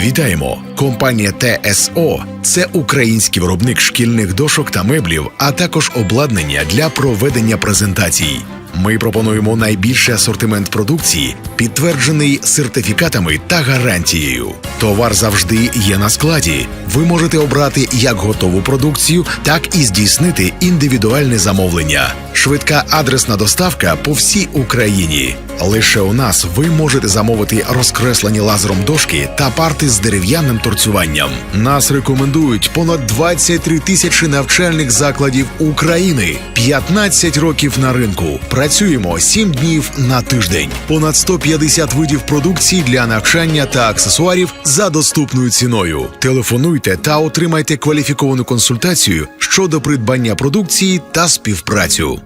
Вітаємо! Компанія ТСО це український виробник шкільних дошок та меблів, а також обладнання для проведення презентацій. Ми пропонуємо найбільший асортимент продукції, підтверджений сертифікатами та гарантією. Товар завжди є на складі. Ви можете обрати як готову продукцію, так і здійснити індивідуальне замовлення. Швидка адресна доставка по всій Україні. Лише у нас ви можете замовити розкреслені лазером дошки та парти з дерев'яним торцюванням. Нас рекомендують понад 23 тисячі навчальних закладів України, 15 років на ринку. Працюємо 7 днів на тиждень. Понад 150 видів продукції для навчання та аксесуарів за доступною ціною. Телефонуйте та отримайте кваліфіковану консультацію щодо придбання продукції та співпрацю.